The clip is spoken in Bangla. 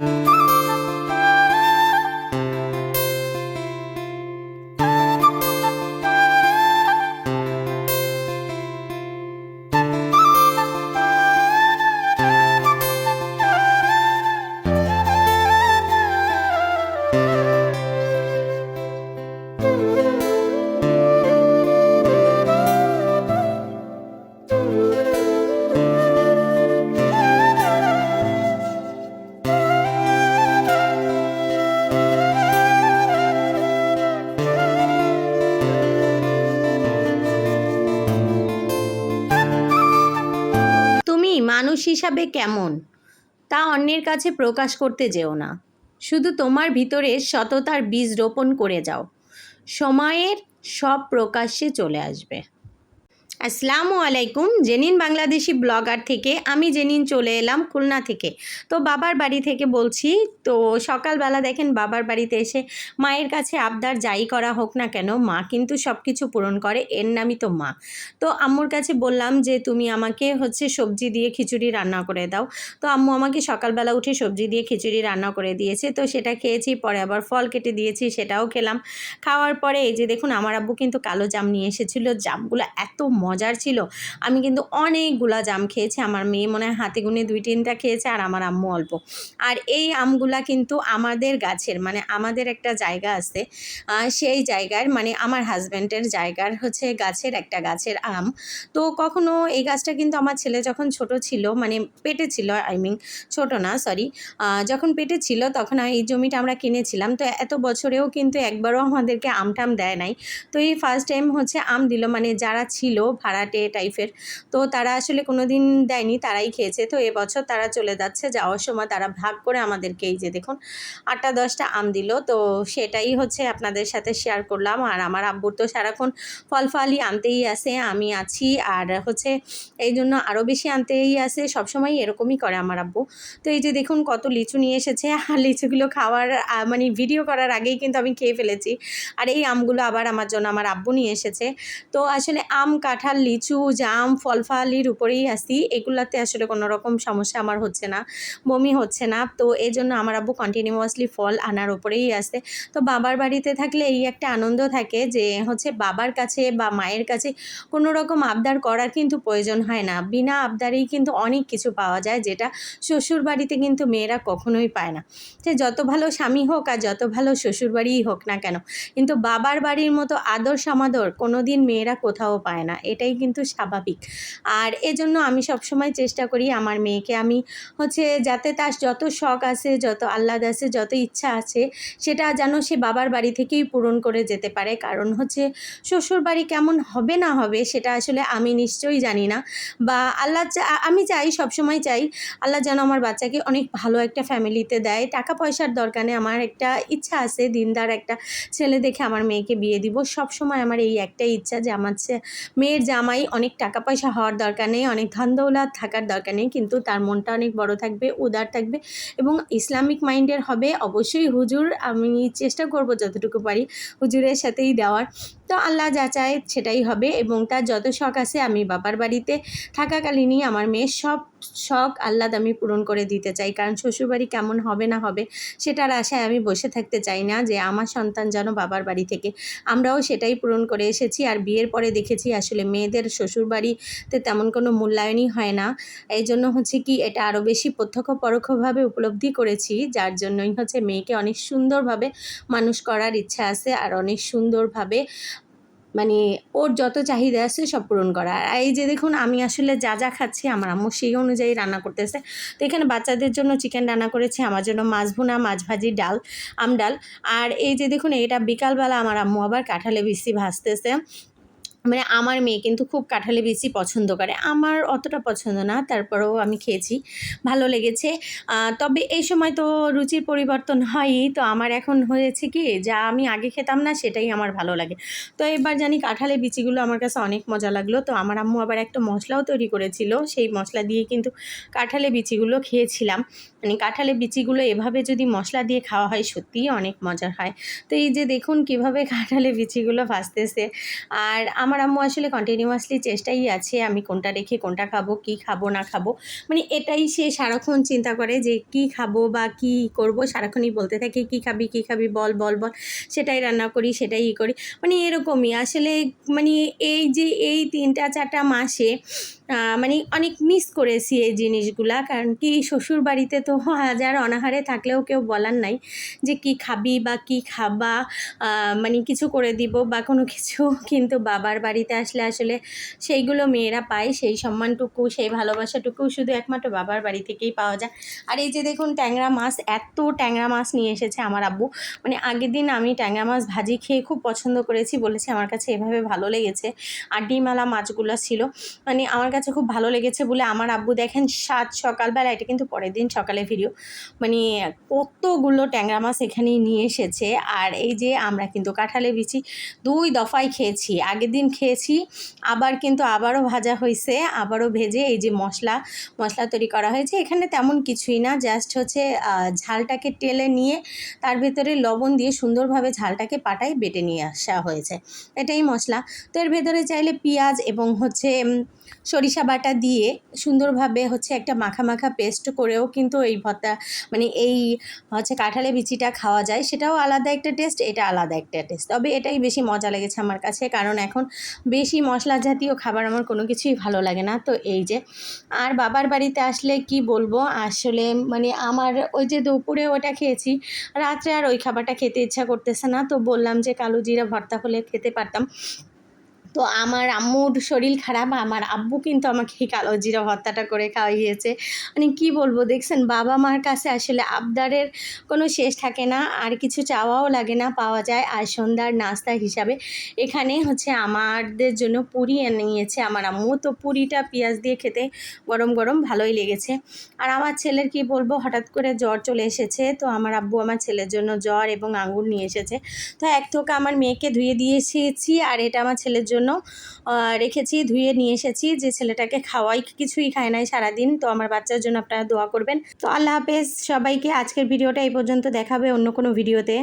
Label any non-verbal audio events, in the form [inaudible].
তুমি মানুষ হিসাবে কেমন? তা অন্যের কাছে প্রকাশ করতে যেও না। শুধু তোমার ভিতরে সততার বীজ রোপণ করে যাও। সময়ের সব প্রকাশ্যে চলে আসবে। আসসালামু আলাইকুম, জেনিন বাংলাদেশি ব্লগার থেকে আমি জেনিন চলে এলাম খুলনা থেকে। তো বাবার বাড়ি থেকে বলছি, তো সকালবেলা দেখেন বাবার বাড়িতে এসে মায়ের কাছে আবদার যাই করা হোক না কেন, মা কিন্তু সব কিছু পূরণ করে, এর নামই তো মা। তো আম্মুর কাছে বললাম যে, তুমি আমাকে হচ্ছে সবজি দিয়ে খিচুড়ি রান্না করে দাও। তো আম্মু আমাকে সকালবেলা উঠে সবজি দিয়ে খিচুড়ি রান্না করে দিয়েছে। তো সেটা খেয়েছি, পরে আবার ফল কেটে দিয়েছি, সেটাও খেলাম। খাওয়ার পরে এই যে দেখুন, আমার আব্বু কিন্তু কালো জাম নিয়ে এসেছিল। জামগুলো এত মজার ছিল। আমি কিন্তু অনেকগুলা জাম খেয়েছি। আমার মেয়ে মনে হয় হাতে গুনে দুই তিনটা খেয়েছে আর আমার আম্মু অল্প। আর এই আমগুলা কিন্তু আমাদের গাছের মানে আমাদের একটা জায়গা আছে সেই জায়গার মানে আমার হাজব্যান্ডের জায়গার হচ্ছে গাছের একটা গাছের আম। তো কখনো এই গাছটা কিন্তু আমার ছেলে যখন ছোট ছিল মানে পেটে ছিল আই মিন ছোট না সরি যখন পেটে ছিল তখন এই জমিটা আমরা কিনেছিলাম। তো এত বছরেও কিন্তু একবারও আমাদেরকে আম টাম দেয় নাই। তো এই ফার্স্ট টাইম হচ্ছে আম দিল মানে যারা ছিল ভাড়াটে টাইপের। তো তারা আসলে কোনো দিন দেয়নি, তারাই খেয়েছে। তো এবছর তারা চলে যাচ্ছে, যাওয়ার সময় তারা ভাগ করে আমাদেরকে এই যে দেখুন, আটটা দশটা আম দিল। তো সেটাই হচ্ছে আপনাদের সাথে শেয়ার করলাম। আর আমার আব্বুর তো সারাক্ষণ ফল ফলই আনতেই আসে, আমি আছি। আর হচ্ছে এই জন্য আরও বেশি আনতেই আসে সবসময় এরকমই করে আমার আব্বু। তো এই যে দেখুন কত লিচু নিয়ে এসেছে। আর লিচুগুলো খাওয়ার মানে ভিডিও করার আগেই কিন্তু আমি খেয়ে ফেলেছি। আর এই আমগুলো আবার আমার জন্য আমার আব্বু নিয়ে এসেছে। তো আসলে আম কাঁঠাল লিচু, জাম ফল ফালির উপরেই আসি। এগুলাতে আসলে কোনো রকম সমস্যা আমার হচ্ছে না, বমি হচ্ছে না। তো এই জন্য আমার আব্বু কন্টিনিউয়াসলি ফল আনার উপরেই আসে। তো বাবার বাড়িতে থাকলে এই একটা আনন্দ থাকে যে, হচ্ছে বাবার কাছে বা মায়ের কাছে কোনো রকম আবদার করার কিন্তু প্রয়োজন হয় না। বিনা আবদারেই কিন্তু অনেক কিছু পাওয়া যায় যেটা শ্বশুর বাড়িতে কিন্তু মেয়েরা কখনোই পায় না। সে যত ভালো স্বামী হোক আর যত ভালো শ্বশুর বাড়িই হোক না কেন, কিন্তু বাবার বাড়ির মতো আদর সমাদর কোনো দিন মেয়েরা কোথাও পায় না। এটাই কিন্তু স্বাভাবিক। আর এজন্য আমি সবসময় চেষ্টা করি আমার মেয়েকে। আমি হচ্ছে যাতে তার যত শখ আছে, যত আহ্লাদ আছে, যত ইচ্ছা আছে, সেটা যেন সে বাবার বাড়ি থেকেই পূরণ করে যেতে পারে। কারণ হচ্ছে শ্বশুর বাড়ি কেমন হবে না হবে সেটা আসলে আমি নিশ্চয়ই জানি না। বা আল্লাহ আমি চাই, সবসময় চাই আল্লাহ যেন আমার বাচ্চাকে অনেক ভালো একটা ফ্যামিলিতে দেয়। টাকা পয়সার দরকার আমার একটা ইচ্ছা আছে, দিনদার একটা ছেলে দেখে আমার মেয়েকে বিয়ে দিব। সবসময় আমার এই একটাই ইচ্ছা যে আমার মেয়ের জামাই অনেক টাকা পয়সা হওয়ার দরকার নেই, অনেক ধন দৌলত থাকার দরকার নেই, কিন্তু তার মনটা অনেক বড় থাকবে, উদার থাকবে এবং ইসলামিক মাইন্ডের হবে অবশ্যই হুজুর। আমি চেষ্টা করব যতটুকু পারি হুজুরের সাথেই দেওয়ার। তো আল্লাহ যা চায় সেটাই হবে এবং তার যত শখ আছে আমি বাবার বাড়িতে থাকাকালীনই আমার মেয়ের সব শখ আহ্লাদ আমি পূরণ করে দিতে চাই। কারণ শ্বশুরবাড়ি কেমন হবে না হবে সেটার আশায় আমি বসে থাকতে চাই না যে আমার সন্তান যেন বাবার বাড়ি থেকে। আমরাও সেটাই পূরণ করে এসেছি আর বিয়ের পরে দেখেছি আসলে মেয়েদের শ্বশুরবাড়িতে তেমন কোনো মূল্যায়নই হয় না। এই জন্য হচ্ছে কি এটা আরও বেশি প্রত্যক্ষ পরোক্ষভাবে উপলব্ধি করেছি, যার জন্যই হচ্ছে মেয়েকে অনেক সুন্দরভাবে মানুষ করার ইচ্ছা আছে আর অনেক সুন্দরভাবে মানে ওর যত চাহিদা আছে সব পূরণ করা। আর এই যে দেখুন, আমি আসলে যা যা খাচ্ছি আমার আম্মু সেই অনুযায়ী রান্না করতেছে। তো এখানে বাচ্চাদের জন্য চিকেন রান্না করেছি, আমার জন্য মাছ ভুনা, মাছ ভাজি, ডাল, আম ডাল। আর এই যে দেখুন, এটা বিকালবেলা আমার আম্মু আবার কাঁঠালে বিসি ভাজতেছে। মানে আমার মেয়ে কিন্তু খুব কাঁঠালে বেশি পছন্দ করে। আমার অতটা পছন্দ না, তারপরেও আমি খেয়েছি। ভালো লেগেছে। তবে এই সময় তো রুচির পরিবর্তন হয়ই। তো আমার এখন হয়েছে কি, যা আমি আগে খেতাম না, সেটাই আমার ভালো লাগে। তো এবার জানি কাঁঠালের বিচিগুলো আমার কাছে অনেক মজা লাগল। তো আমার আম্মু আবার একটা মশলাও তৈরি করেছিল। সেই মশলা দিয়ে কিন্তু কাঁঠালের বিচিগুলো খেয়েছিলাম। মানে কাঁঠালের বিচিগুলো এভাবে যদি মশলা দিয়ে খাওয়া হয়, সত্যিই অনেক মজার হয়। তো এই যে দেখুন কীভাবে কাঁঠালের বিচিগুলো ভাজতেছে। আর আমার আম্মু আসলে কন্টিনিউয়াসলি চেষ্টাই আছে আমি কোনটা রেখে কোনটা খাব, কি খাব, না খাব। মানে এটাই সে সারাক্ষণ চিন্তা করে যে কি খাব বা কি করব, সারাক্ষণই বলতে থাকে কি খাবি কি খাবি, বল বল বল। সেটাই রান্না করি, সেটাই ই করি। মানে এরকমই আসলে মানে এই যে এই তিনটা, চারটা মাসে মানে অনেক মিস করেছি এই জিনিসগুলা। কারণ কি শ্বশুর বাড়িতে তো হাজার অনাহারে থাকলেও কেউ বলার নাই যে কি খাবি বা কি খাবা মানে কিছু করে দিব বা কোনো কিছু [laughs] কিন্তু বাবার বাড়িতে আসলে আসলে সেইগুলো মেয়েরা পায়, সেই সম্মানটুকু, সেই ভালোবাসাটুকু শুধু একমাত্র বাবার বাড়ি থেকেই পাওয়া যায়। আর এই যে দেখুন ট্যাংরা মাছ, এত ট্যাংরা মাছ নিয়ে এসেছে আমার আব্বু। মানে আগের দিন আমি ট্যাংরা মাছ ভাজি খেয়ে খুব পছন্দ করেছি, বলেছি আমার কাছে এভাবে ভালো লেগেছে। আর ডিমালা মাছগুলো ছিল। মানে আমার কাছে খুব ভালো লেগেছে বলে আমার আব্বু দেখেন সাত সকালবেলা, এটা কিন্তু পরের দিন সকালে ভিডিও মানে কতগুলো ট্যাংরা মাছ এখানেই নিয়ে এসেছে। আর এই যে আমরা কিন্তু কাঁঠালে বিচি দুই দফায় খেয়েছি। আগের দিন খেয়েছি, আবার কিন্তু আবারও ভাজা হয়েছে আবারও ভেজে এই যে মশলা মশলা তৈরি করা হয়েছে। এখানে তেমন কিছুই না জাস্ট হচ্ছে ঝালটাকে টেলে নিয়ে তার ভেতরে লবণ দিয়ে সুন্দরভাবে ঝালটাকে পাটায় বেটে নিয়ে আসা হয়েছে। এটাই মশলা। তো এর ভেতরে চাইলে পেঁয়াজ এবং হচ্ছে সরিষা বাটা দিয়ে সুন্দরভাবে হচ্ছে একটা মাখা মাখা পেস্ট করেও কিন্তু এই ভর্তা মানে এই হচ্ছে কাঁঠালে বিচিটা খাওয়া যায়। সেটাও আলাদা একটা টেস্ট, এটা আলাদা একটা টেস্ট। তবে এটাই বেশি মজা লেগেছে আমার কাছে, কারণ এখন বেশি মশলা জাতীয় খাবার আমার কোনো কিছুই ভালো লাগে না। তো এই যে, আর বাবার বাড়িতে আসলে কি বলব, আসলে মানে আমার ওই যে দুপুরে ওটা খেয়েছি, রাত্রে আর ওই খাবারটা খেতে ইচ্ছা করতেছে না। তো বললাম যে কালো জিরা ভর্তা হলে খেতে পারতাম। তো আমার আম্মুর শরীর খারাপ, আমার আব্বু কিন্তু আমাকে কালো জিরা ভর্তাটা করে খাওয়াইয়েছে। মানে কি বলব, দেখছেন বাবা মার কাছে আসলে আবদারের কোনো শেষ থাকে না, আর কিছু চাওয়াও লাগে না পাওয়া যায়। আর সন্ধ্যার নাস্তা হিসাবে এখানে হচ্ছে আমাদের জন্য পুরি নিয়েছে আমার আম্মু। তো পুরিটা পেঁয়াজ দিয়ে খেতে গরম গরম ভালোই লেগেছে। আর আমার ছেলের কি বলব, হঠাৎ করে জ্বর চলে এসেছে। তো আমার আব্বু আমার ছেলের জন্য জ্বর এবং আঙ্গুর নিয়ে এসেছে। তো এক থোকা আমার মেয়েকে ধুয়ে দিয়ে এসেছি আর এটা আমার ছেলের জন্য আহ, রেখেছি ধুয়ে নিয়ে এসেছি যে ছেলেটাকে খাওয়াই কিছুই খায় নাই সারাদিন। তো আমার বাচ্চার জন্য আপনারা দোয়া করবেন। তো আল্লাহ হাফেজ সবাইকে আজকের ভিডিওটা এই পর্যন্ত দেখাবে অন্য কোনো ভিডিওতে।